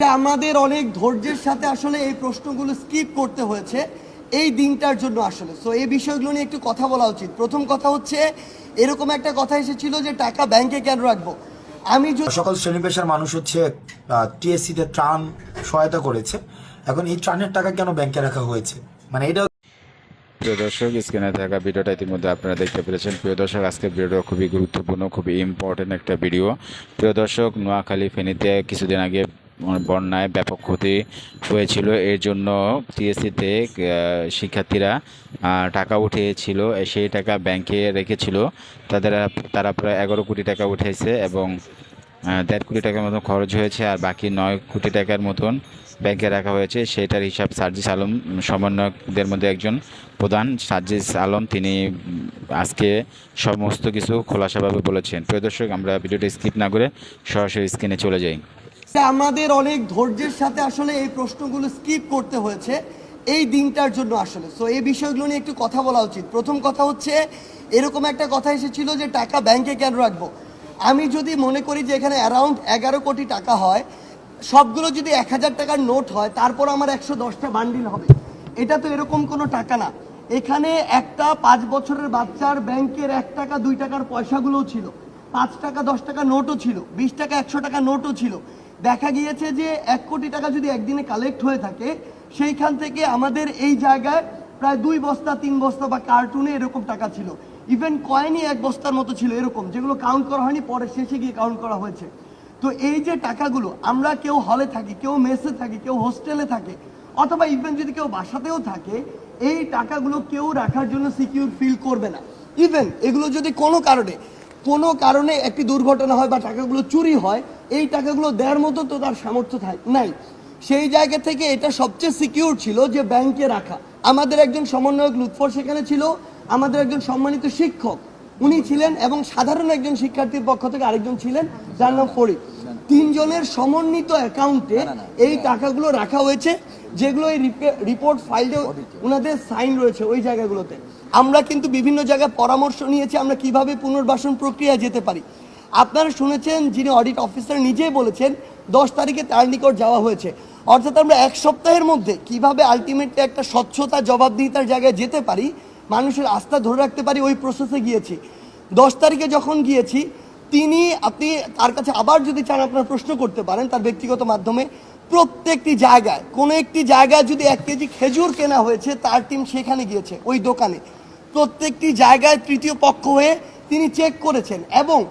আমাদের অনেক ধৈর্যের সাথে আসলে এই প্রশ্নগুলো স্কিপ করতে হয়েছে এই দিনটার জন্য আসলে। সো এই বিষয়গুলো নিয়ে একটু কথা বলা উচিত। প্রথম কথা হচ্ছে এরকম একটা কথা এসেছিল যে টাকা ব্যাংকে কেন রাখব? আমি সকল শ্রেণি পেশার মানুষ হচ্ছে টিএসসিতে ত্রাণ সহায়তা করেছে। এখন এই ত্রাণের টাকা কেন ব্যাংকে রাখা হয়েছে? মানে এটা প্রিয় দর্শক স্ক্রিনে থাকা ভিডিওটা ইতিমধ্যে আপনারা দেখতে পেরেছেন। প্রিয় দর্শক আজকের ভিডিওটা খুবই গুরুত্বপূর্ণ খুবই ইম্পর্টেন্ট একটা ভিডিও। প্রিয় দর্শক নোয়াখালী ফেনীতে কিছুদিন আগে বন্যায় ব্যাপক ক্ষতি হয়েছিল। এর জন্য টিএসসিতে শিক্ষার্থীরা টাকা উঠিয়েছিল। সেই টাকা ব্যাংকে রেখেছিল। তাদের, তারা প্রায় এগারো কোটি টাকা উঠেছে এবং দেড় কোটি টাকার মতন খরচ হয়েছে আর বাকি নয় কোটি টাকার মতন ব্যাংকে রাখা হয়েছে। সেটার হিসাব সার্জিস আলম, সমন্বয়কদের মধ্যে একজন প্রধান সার্জিস আলম, তিনি আজকে সমস্ত কিছু খোলাসাভাবে বলেছেন। প্রিয় দর্শক, আমরা ভিডিওটা স্কিপ না করে সরাসরি স্ক্রিনে চলে যাই। আমাদের অনেক ধৈর্যের সাথে আসলে এই প্রশ্নগুলো স্কিপ করতে হয়েছে এই দিনটার জন্য আসলে। সো এই বিষয়গুলো নিয়ে একটু কথা বলা উচিত। প্রথম কথা হচ্ছে, এরকম একটা কথা এসেছিল যে টাকা ব্যাংকে কেন রাখব? আমি যদি মনে করি যে এখানে অ্যারাউন্ড এগারো কোটি টাকা হয়, সবগুলো যদি এক হাজার টাকার নোট হয়, তারপর আমার একশো দশটা বান্ডিল হবে। এটা তো এরকম কোনো টাকা না। এখানে একটা পাঁচ বছরের বাচ্চার ব্যাংকের এক টাকা, দুই টাকার পয়সাগুলোও ছিল। পাঁচ টাকা, দশ টাকা নোটও ছিল। বিশ টাকা, একশো টাকা নোটও ছিল। দেখা গিয়েছে যে এক কোটি টাকা যদি একদিনে কালেক্ট হয়ে থাকে, সেইখান থেকে আমাদের এই জায়গায় প্রায় দুই বস্তা, তিন বস্তা বা কার্টুনে এরকম টাকা ছিল। ইভেন কয়েনই এক বস্তার মতো ছিল এরকম, যেগুলো কাউন্ট করা হয়নি, পরে শেষে গিয়ে কাউন্ট করা হয়েছে। তো এই যে টাকাগুলো, আমরা কেউ হলে থাকি, কেউ মেসে থাকি, কেউ হোস্টেলে থাকে, অথবা ইভেন যদি কেউ বাসাতেও থাকে, এই টাকাগুলো কেউ রাখার জন্য সিকিউর ফিল করবে না। ইভেন এগুলো যদি কোনো কারণে কোনো কারণে একটি দুর্ঘটনা হয় বা টাকাগুলো চুরি হয় এই টাকাগুলো দেওয়ার মতো তো তার সামর্থ্য থাক নাই। সেই জায়গা থেকে এটা সবচেয়ে সিকিউর ছিল যে ব্যাংকে রাখা। আমাদের একজন সমন্বয়ক লুৎফর সেখানে ছিল আমাদের একজন সম্মানিত শিক্ষক। উনি ছিলেন এবং সাধারণ একজন শিক্ষার্থীর পক্ষ থেকে আরেকজন ছিলেন যার নাম ফরিদ। তিনজনের সমন্বিত অ্যাকাউন্টে এই টাকাগুলো রাখা হয়েছে যেগুলো এই রিপোর্ট ফাইলে ওনাদের সাইন রয়েছে ওই জায়গাগুলোতে। আমরা কিন্তু বিভিন্ন জায়গায় পরামর্শ নিয়েছি আমরা কীভাবে পুনর্বাসন প্রক্রিয়া যেতে পারি। আপনারা শুনেছেন যিনি অডিট অফিসার নিজেই বলেছেন দশ তারিখে তার নিকট যাওয়া হয়েছে। অর্থাৎ আমরা এক সপ্তাহের মধ্যে কীভাবে আলটিমেটলি একটা স্বচ্ছতা, জবাবদিহিতার জায়গায় যেতে পারি, মানুষের আস্থা ধরে রাখতে পারি, ওই প্রসেসে গিয়েছি। দশ তারিখে যখন গিয়েছি, তিনি, আপনি তার কাছে আবার যদি চান আপনার প্রশ্ন করতে পারেন, তার ব্যক্তিগত মাধ্যমে প্রত্যেকটি জায়গায়, কোনো একটি জায়গায় যদি এক কেজি খেজুর কেনা হয়েছে, তার টিম সেখানে গিয়েছে, ওই দোকানে। প্রত্যেকটি জায়গায় তৃতীয় পক্ষ হয়ে তিনি চেক করেছেন এবং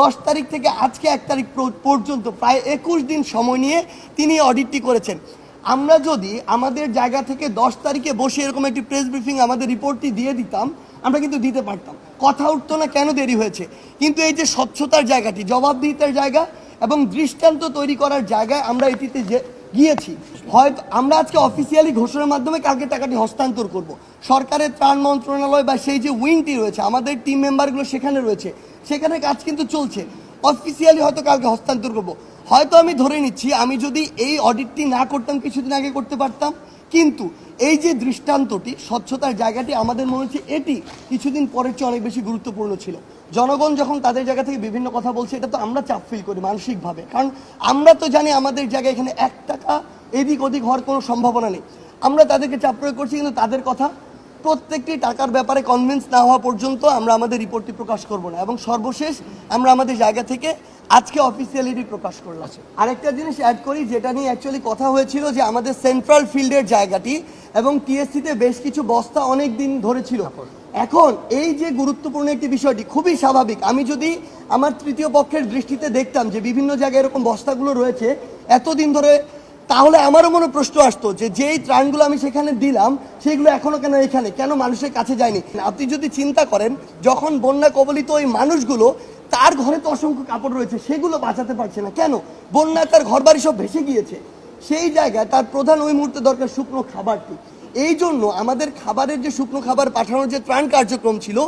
দশ তারিখ থেকে আজকে এক তারিখ পর্যন্ত, প্রায় একুশ দিন সময় নিয়ে তিনি অডিটটি করেছেন। আমরা যদি আমাদের জায়গা থেকে দশ তারিখে বসে এরকম একটি প্রেস ব্রিফিং আমাদের রিপোর্টটি দিয়ে দিতাম, আমরা কিন্তু দিতে পারতাম। কথা উঠতো না কেন দেরি হয়েছে। কিন্তু এই যে স্বচ্ছতার জায়গাটি, জবাবদিহিতার জায়গা এবং দৃষ্টান্ত তৈরি করার জায়গায় আমরা এটিতে যে গিয়েছি, হয়তো আমরা আজকে অফিসিয়ালি ঘোষণার মাধ্যমে কালকে টাকাটি হস্তান্তর করব। সরকারের ত্রাণ মন্ত্রণালয় বা সেই যে উইংটি রয়েছে, আমাদের টিম মেম্বারগুলো সেখানে রয়েছে। সেখানে কাজ কিন্তু চলছে। অফিসিয়ালি হয়তো কালকে হস্তান্তর করব। হয়তো আমি ধরে নিচ্ছি, আমি যদি এই অডিটটি না করতাম, কিছুদিন আগে করতে পারতাম। কিন্তু এই যে দৃষ্টান্তটি, স্বচ্ছতার জায়গাটি, আমাদের মনে হচ্ছে এটি কিছুদিন পরের চেয়ে অনেক বেশি গুরুত্বপূর্ণ ছিল। জনগণ যখন তাদের জায়গা থেকে বিভিন্ন কথা বলছে, এটা তো আমরা চাপ ফিল করি মানসিকভাবে। কারণ আমরা তো জানি আমাদের জায়গায় এখানে এক টাকা এদিক ওদিক হওয়ার কোনো সম্ভাবনা নেই। আমরা তাদেরকে চাপ প্রয়োগ করছি, কিন্তু তাদের কথা প্রত্যেকটি টাকার ব্যাপারে কনভিন্স না হওয়া পর্যন্ত আমরা আমাদের রিপোর্টটি প্রকাশ করব না। এবং সর্বশেষ আমরা আমাদের জায়গা থেকে আজকে অফিসিয়ালিটি প্রকাশ করলাম। আরেকটা জিনিস অ্যাড করি যেটা নিয়ে অ্যাকচুয়ালি কথা হয়েছিল যে আমাদের সেন্ট্রাল ফিল্ডের জায়গাটি এবং টিএসসিতে বেশ কিছু বস্তা অনেক দিন ধরে ছিল। এখন এই যে গুরুত্বপূর্ণ একটি বিষয়টি খুবই স্বাভাবিক। আমি যদি আমার তৃতীয় পক্ষের দৃষ্টিতে দেখতাম যে বিভিন্ন জায়গায় এরকম বস্তাগুলো রয়েছে এতদিন ধরে তাহলে আমারও মনে প্রশ্ন আসতো যে যেই ত্রাণগুলো আমি সেখানে দিলাম, সেগুলো এখনও কেন এখানে? কেন মানুষের কাছে যায়নি? আপনি যদি চিন্তা করেন, যখন বন্যা কবলিত ওই মানুষগুলো, তার ঘরে তো অসংখ্য কাপড় রয়েছে, সেগুলো বাঁচাতে পারছে না। কেন? বন্যা তার ঘর বাড়ি সব ভেসে গিয়েছে। সেই জায়গায় তার প্রধান ওই মুহূর্তে দরকার শুকনো খাবারটি। এই জন্য আমাদের খাবারের যে শুকনো খাবার পাঠানোর যে ত্রাণ কার্যক্রম ছিল,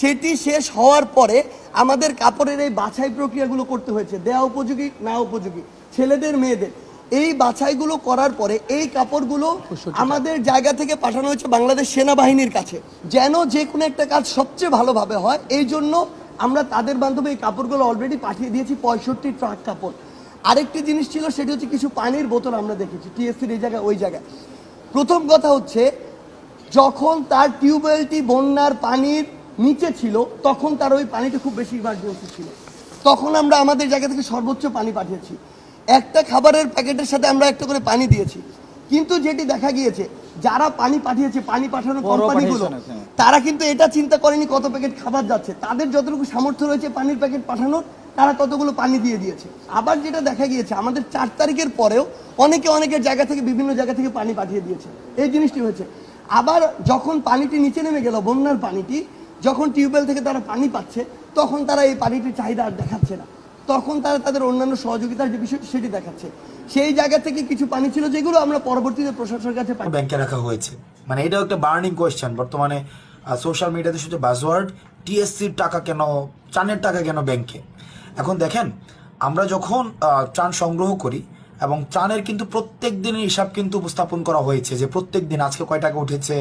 সেটি শেষ হওয়ার পরে আমাদের কাপড়ের এই বাছাই প্রক্রিয়াগুলো করতে হয়েছে। দেয়া উপযোগী, না উপযোগী। ছেলেদের, মেয়েদের। এই বাছাইগুলো করার পরে এই কাপড়গুলো আমাদের জায়গা থেকে পাঠানো হয়েছে বাংলাদেশ সেনাবাহিনীর কাছে। যেন যে কোনো একটা কাজ সবচেয়ে ভালোভাবে হয় এই জন্য আমরা তাদের মাধ্যমে এই কাপড়গুলো অলরেডি পাঠিয়ে দিয়েছি পঁয়ষট্টি ট্রাক কাপড়। আরেকটি জিনিস ছিল সেটি হচ্ছে কিছু পানির বোতল আমরা দেখেছি টিএসসির এই জায়গায় ওই জায়গায়। প্রথম কথা হচ্ছে যখন তার টিউবওয়েলটি বন্যার পানির নিচে ছিল তখন তার ওই পানিটা খুব বেশি ইমার্জেন্সি ছিল। তখন আমরা আমাদের জায়গা থেকে সর্বোচ্চ পানি পাঠিয়েছি। একটা খাবারের প্যাকেটের সাথে আমরা একটা করে পানি দিয়েছি। কিন্তু যেটি দেখা গিয়েছে যারা পানি পাঠিয়েছে পানি পাঠানোর বড় কোম্পানিগুলো। তারা কিন্তু এটা চিন্তা করেনি কত প্যাকেট খাবার যাচ্ছে। তাদের যতটুকু সামর্থ্য রয়েছে পানির প্যাকেট পাঠানোর তারা কতগুলো পানি দিয়ে দিয়েছে। আবার যেটা দেখা গিয়েছে আমাদের চার তারিখের পরেও অনেকে অনেকের জায়গা থেকে বিভিন্ন জায়গা থেকে পানি পাঠিয়ে দিয়েছে। এই জিনিসটি হয়েছে। আবার যখন পানিটি নিচে নেমে গেল বন্যার পানিটি যখন টিউবওয়েল থেকে তারা পানি পাচ্ছে তখন তারা এই পানিটির চাহিদা আর দেখাচ্ছে না। তখন তারা তাদের অন্যান্য সহযোগিতার যে বিষয়টি সেটি দেখাচ্ছে। সেই জায়গা থেকে কিছু পানি ছিল যেগুলো আমরা পরবর্তীতে প্রশাসনের কাছে ব্যাংকে রাখা হয়েছে। মানে এটাও একটা বার্নিং কোয়েশ্চেন। বর্তমানে সোশ্যাল মিডিয়াতে শুধু বাজওয়ার্ড টিএসসির টাকা কেন ত্রাণের টাকা কেন ব্যাংকে? এখন দেখেন, আমরা যখন ত্রাণ সংগ্রহ করি এবং ত্রাণের কিন্তু প্রত্যেক দিনের হিসাব কিন্তু উপস্থাপন করা হয়েছে যে প্রত্যেক দিন আজকে কয় টাকা উঠেছে,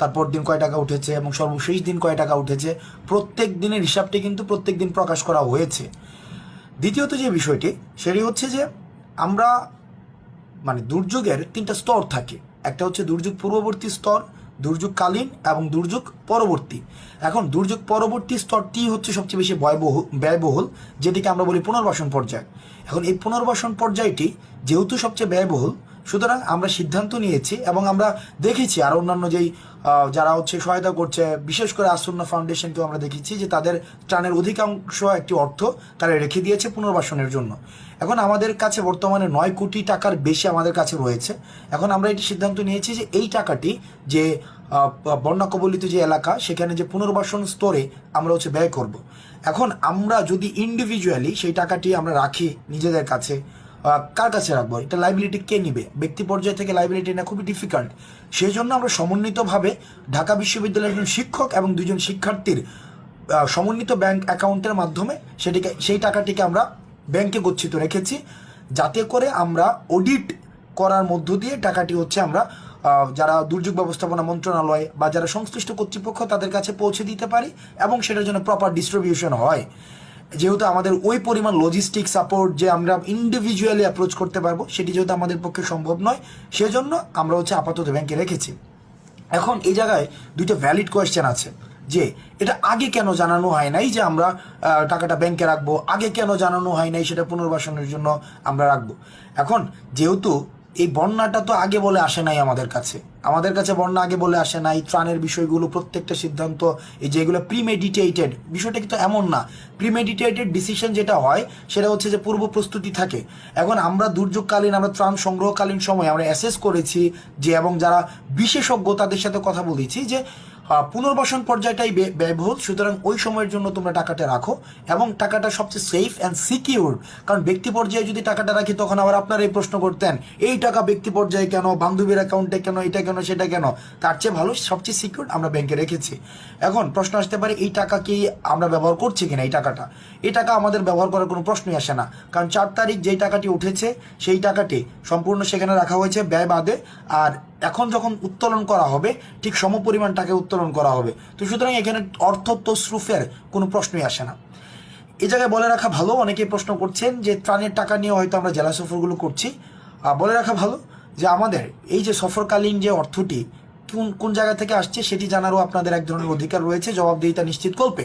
তারপর দিন কয় টাকা উঠেছে এবং সর্বশেষ দিন কয় টাকা উঠেছে, প্রত্যেক দিনের হিসাবটি কিন্তু প্রত্যেক দিন প্রকাশ করা হয়েছে। দ্বিতীয়ত যে বিষয়টি, সেটি হচ্ছে যে আমরা মানে দুর্যোগের তিনটা স্তর থাকে। একটা হচ্ছে দুর্যোগ পূর্ববর্তী স্তর দুর্যোগকালীন এবং দুর্যোগ পরবর্তী। এখন দুর্যোগ পরবর্তী স্তরটি হচ্ছে সবচেয়ে বেশি ব্যয়বহুল ব্যয়বহুল, যেটিকে আমরা বলি পুনর্বাসন পর্যায়। এখন এই পুনর্বাসন পর্যায়টি যেহেতু সবচেয়ে ব্যয়বহুল সুতরাং আমরা সিদ্ধান্ত নিয়েছি এবং আমরা দেখেছি আর অন্যান্য যেই যারা হচ্ছে সহায়তা করছে, বিশেষ করে আসন্ন ফাউন্ডেশনকেও আমরা দেখেছি যে তাদের ত্রাণের অধিকাংশ একটি অর্থ তারা রেখে দিয়েছে পুনর্বাসনের জন্য। এখন আমাদের কাছে বর্তমানে নয় কোটি টাকার বেশি আমাদের কাছে রয়েছে। এখন আমরা এটি সিদ্ধান্ত নিয়েছি যে এই টাকাটি যে বন্যা কবলিত যে এলাকা, সেখানে যে পুনর্বাসন স্তরে আমরা হচ্ছে ব্যয় করব। এখন আমরা যদি ইন্ডিভিজুয়ালি সেই টাকাটি আমরা রাখি নিজেদের কাছে কার কাছে রাখব? এটা লাইবিলিটি কে নিবে? ব্যক্তি পর্যায় থেকে লাইবিলিটি না খুবই ডিফিকাল্ট সেই জন্য আমরা সমন্বিতভাবে ঢাকা বিশ্ববিদ্যালয়ের একজন শিক্ষক এবং দুজন শিক্ষার্থীর সমন্বিত ব্যাংক অ্যাকাউন্টের মাধ্যমে সেটিকে, সেই টাকাটিকে আমরা ব্যাংকে গচ্ছিত রেখেছি। যাতে করে আমরা অডিট করার মধ্য দিয়ে টাকাটি হচ্ছে আমরা যারা দুর্যোগ ব্যবস্থাপনা মন্ত্রণালয় বা যারা সংশ্লিষ্ট কর্তৃপক্ষ তাদের কাছে পৌঁছে দিতে পারি এবং সেটার জন্য প্রপার ডিস্ট্রিবিউশন হয়। যেহেতু আমাদের ওই পরিমাণ লজিস্টিক সাপোর্ট যে আমরা ইন্ডিভিজুয়ালি অ্যাপ্রোচ করতে পারব, সেটি যেহেতু আমাদের পক্ষে সম্ভব নয়, সেজন্য আমরা হচ্ছে আপাতত ব্যাংকে রেখেছি। এখন এই জায়গায় দুইটা ভ্যালিড কোয়েশ্চেন আছে, যে এটা আগে কেন জানানো হয় নাই যে আমরা টাকাটা ব্যাংকে রাখব? আগে কেন জানানো হয় নাই সেটা পুনর্বাসনের জন্য আমরা রাখব? এখন যেহেতু এই বন্যাটা তো আগে বলে আসে নাই আমাদের কাছে। আমাদের কাছে বন্যা আগে বলে আসে নাই, ত্রাণের বিষয়গুলো, প্রত্যেকটা সিদ্ধান্ত, এই যেগুলো প্রিমেডিটেটেড বিষয়টা কিন্তু এমন না। প্রিমেডিটেটেড ডিসিশন যেটা হয়, সেটা হচ্ছে যে পূর্ব প্রস্তুতি থাকে। এখন আমরা দুর্যোগকালীন, আমরা ত্রাণ সংগ্রহকালীন সময় আমরা অ্যাসেস করেছি যে, এবং যারা বিশেষজ্ঞ তাদের সাথে কথা বলেছি যে পুনর্বাসন পর্যায়টাই ব্যয়বহুল। সুতরাং ওই সময়ের জন্য তোমরা টাকাটা রাখো এবং টাকাটা সবচেয়ে সেফ অ্যান্ড সিকিউর কারণ ব্যক্তি পর্যায়ে যদি টাকাটা রাখি, তখন আবার আপনারা এই প্রশ্ন করতেন, এই টাকা ব্যক্তি পর্যায়ে কেন? বান্ধবীর অ্যাকাউন্টে কেন? এটা কেন? সেটা কেন? তার চেয়ে ভালো সবচেয়ে সিকিউর আমরা ব্যাংকে রেখেছি। এখন প্রশ্ন আসতে পারে, এই টাকা কি আমরা ব্যবহার করছি কিনা এই টাকাটা? এই টাকা আমাদের ব্যবহার করার কোনো প্রশ্নই আসে না। কারণ চার তারিখ যেই টাকাটি উঠেছে, সেই টাকাটি সম্পূর্ণ সেখানে রাখা হয়েছে ব্যয় বাদে। আর এখন যখন উত্তোলন করা হবে, ঠিক সমপরিমাণ টাকা উত্তোলন করা হবে। তো সুতরাং এখানে অর্থ তসরুফের কোনো প্রশ্নই আসে না। এ জায়গায় বলে রাখা ভালো, অনেকেই প্রশ্ন করছেন যে ত্রাণের টাকা নিয়ে হয়তো আমরা জেলা সফরগুলো করছি। বলে রাখা ভালো যে আমাদের এই যে সফরকালীন যে অর্থটি কোন কোন জায়গা থেকে আসছে সেটি জানারও আপনাদের এক ধরনের অধিকার রয়েছে, জবাবদিহিতা নিশ্চিত করবে।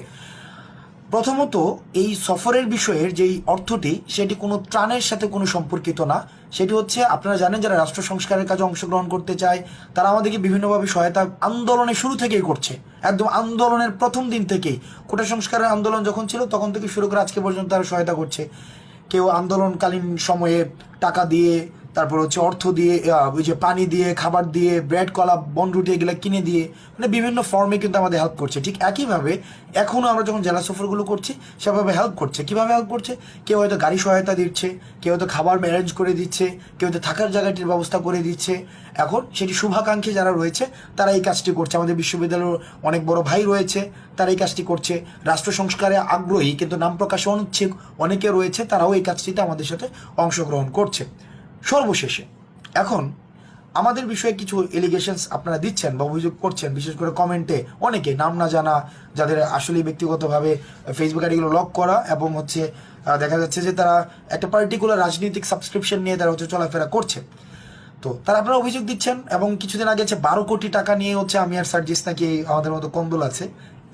প্রথমত, এই সফরের বিষয়ের যেই অর্থটি, সেটি কোনো ত্রাণের সাথে কোনো সম্পর্কিত না। সেটি হচ্ছে, আপনারা জানেন যারা রাষ্ট্র সংস্কারের কাজে অংশগ্রহণ করতে চায়, তারা আমাদেরকে বিভিন্নভাবে সহায়তা আন্দোলনের শুরু থেকেই করছে। একদম আন্দোলনের প্রথম দিন থেকেই। কোটা সংস্কারের আন্দোলন যখন ছিল, তখন থেকে শুরু করে আজকে পর্যন্ত তারা সহায়তা করছে। কেউ আন্দোলনকালীন সময়ে টাকা দিয়ে তারপর হচ্ছে অর্থ দিয়ে ওই যে পানি দিয়ে, খাবার দিয়ে ব্রেড কলা বনরুটি এগুলো কিনে দিয়ে মানে বিভিন্ন ফর্মে কিন্তু আমাদের হেল্প করছে। ঠিক একইভাবে এখনও আমরা যখন জেলা সফরগুলো করছি, সেভাবে হেল্প করছে। কীভাবে হেল্প করছে? কেউ হয়তো গাড়ি সহায়তা দিচ্ছে, কেউ হয়তো খাবার ম্যানেজ করে দিচ্ছে, কেউ হয়তো থাকার জায়গাটির ব্যবস্থা করে দিচ্ছে। এখন সেটি শুভাকাঙ্ক্ষী যারা রয়েছে, তারা এই কাজটি করছে। আমাদের বিশ্ববিদ্যালয়ের অনেক বড় ভাই রয়েছে, তারা এই কাজটি করছে। রাষ্ট্র সংস্কারে আগ্রহী, কিন্তু নাম প্রকাশে অনিচ্ছুক অনেকে রয়েছে, তারাও এই কাজটিতে আমাদের সাথে অংশগ্রহণ করছে। সর্বশেষে, এখন আমাদের বিষয়ে কিছু এলিগেশনস আপনারা দিচ্ছেন বা অভিযোগ করছেন, বিশেষ করে কমেন্টে অনেকে নাম না জানা, যাদের আসলে ব্যক্তিগতভাবে ফেসবুক আইডিগুলো লক করা এবং হচ্ছে দেখা যাচ্ছে যে তারা একটা পার্টিকুলার রাজনৈতিক সাবস্ক্রিপশন নিয়ে তারা হচ্ছে চলাফেরা করছে। তো তারা আপনারা অভিযোগ দিচ্ছেন এবং কিছুদিন আগে হচ্ছে বারো কোটি টাকা নিয়ে হচ্ছে আমি আর সার্জিস নাকি আমাদের মতো কন্দল আছে।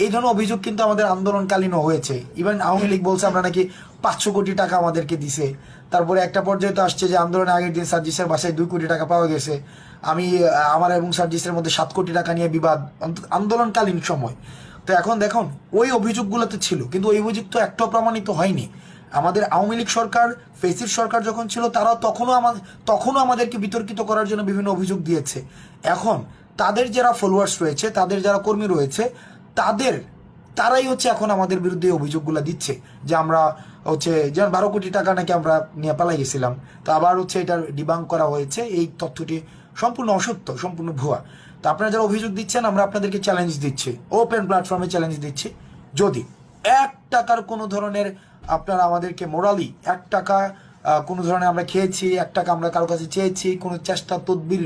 এই ধরনের অভিযোগ কিন্তু আমাদের আন্দোলনকালীনও হয়েছে। ইভেন আওয়ামী লীগ বলছে আমরা নাকি পাঁচশো কোটি টাকা আমাদেরকে দিছে। তারপরে একটা পর্যায়ে তো আসছে যে আন্দোলনের আগের দিন সার্জিসের বাসায় দুই কোটি টাকা পাওয়া গেছে। আমি আমার এবং সার্জিসের মধ্যে সাত কোটি টাকা নিয়ে বিবাদ আন্দোলনকালীন সময়। তো এখন দেখুন, ওই অভিযোগগুলো তো ছিল, কিন্তু ওই অভিযোগ তো একটাও প্রমাণিত হয়নি। আমাদের আওয়ামী লীগ সরকার, ফেসির সরকার যখন ছিল, তারা তখনও আমাদের তখনও আমাদেরকে বিতর্কিত করার জন্য বিভিন্ন অভিযোগ দিয়েছে। এখন তাদের যারা ফলোয়ার্স রয়েছে, তাদের যারা কর্মী রয়েছে, তাদের, তারাই হচ্ছে এখন আমাদের বিরুদ্ধে অভিযোগগুলো দিচ্ছে। যে আমরা হচ্ছে, যেমন বারো কোটি টাকা নাকি আমরা নিয়ে পালাই গেছিলাম, তো আবার হচ্ছে এটার ডিবাং করা হয়েছে, এই তথ্যটি সম্পূর্ণ অসত্য, সম্পূর্ণ ভুয়া। তো আপনারা যারা অভিযোগ দিচ্ছেন, আমরা আপনাদেরকে চ্যালেঞ্জ দিচ্ছি ওপেন প্ল্যাটফর্মে চ্যালেঞ্জ দিচ্ছি। যদি এক টাকার কোনো ধরনের আপনারা আমাদেরকে মোরালি এক টাকা কোনো ধরনের আমরা খেয়েছি, এক টাকা আমরা কারও কাছে চেয়েছি, কোনো চেষ্টা, তদবির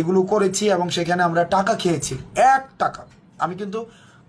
এগুলো করেছি এবং সেখানে আমরা টাকা খেয়েছি, এক টাকা। আমি কিন্তু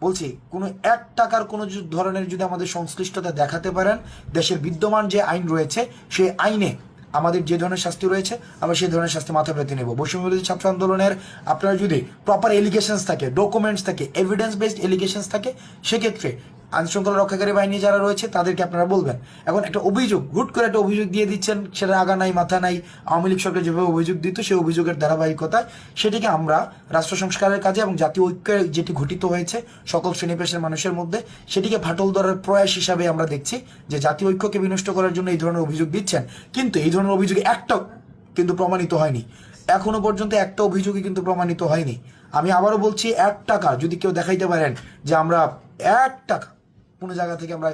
বলছি, কোনো এক টাকার কোনো ধরনের যদি আমাদের সংশ্লিষ্টতা দেখাতে পারেন, দেশের বিদ্যমান যে আইন রয়েছে, সেই আইনে আমাদের যে ধরনের শাস্তি রয়েছে, আমরা সেই ধরনের শাস্তি মাথা পেতে নেব। বৈষম্য ছাত্র আন্দোলনের আপনার যদি প্রপার এলিগেশনস থাকে ডকুমেন্টস থাকে এভিডেন্স বেসড এলিগেশনস থাকে, সেক্ষেত্রে আইন শৃঙ্খলা রক্ষাকারী বাহিনী যারা রয়েছে, তাদেরকে আপনারা বলবেন। এখন একটা অভিযোগ, হুট করে একটা অভিযোগ দিয়ে দিচ্ছেন সেটা আগা নাই, মাথা নাই, আওয়ামী লীগ সরকার যেভাবে অভিযোগ দিত, সেই অভিযোগের ধারাবাহিকতায় সেটিকে আমরা রাষ্ট্র সংস্কারের কাজে এবং জাতীয় ঐক্যের যেটি ঘটিত হয়েছে, সকল শ্রেণি পেশার মানুষের মধ্যে, সেটিকে ফাটল ধরার প্রয়াস হিসাবে আমরা দেখছি যে জাতীয় ঐক্যকে বিনষ্ট করার জন্য এই ধরনের অভিযোগ দিচ্ছেন। কিন্তু এই ধরনের অভিযোগ একটাও কিন্তু প্রমাণিত হয়নি। এখনও পর্যন্ত একটা অভিযোগই কিন্তু প্রমাণিত হয়নি। আমি আবারও বলছি, এক টাকা, যদি কেউ দেখাইতে পারেন যে আমরা এক টাকা কোনো জায়গা থেকে আমরা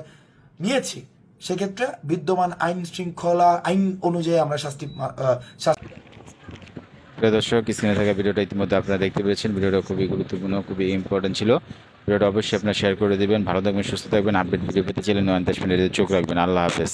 নিয়েছি। সেক্ষেত্রে বিদ্যমান আইন শৃঙ্খলা, আইন অনুযায়ী আমরা শাস্তি প্রিয় দর্শক, স্ক্রিনে থাকা ভিডিওটা ইতিমধ্যে আপনারা দেখতে পেয়েছেন ভিডিওটা খুবই গুরুত্বপূর্ণ, খুবই ইম্পর্টেন্ট ছিল। ভিডিওটা অবশ্যই আপনারা শেয়ার করে দেবেন। ভালো থাকবেন, সুস্থ থাকবেন। আপডেট ভিডিও পেতে চাইলে নয়ন চোখ রাখবেন। আল্লাহ হাফেজ।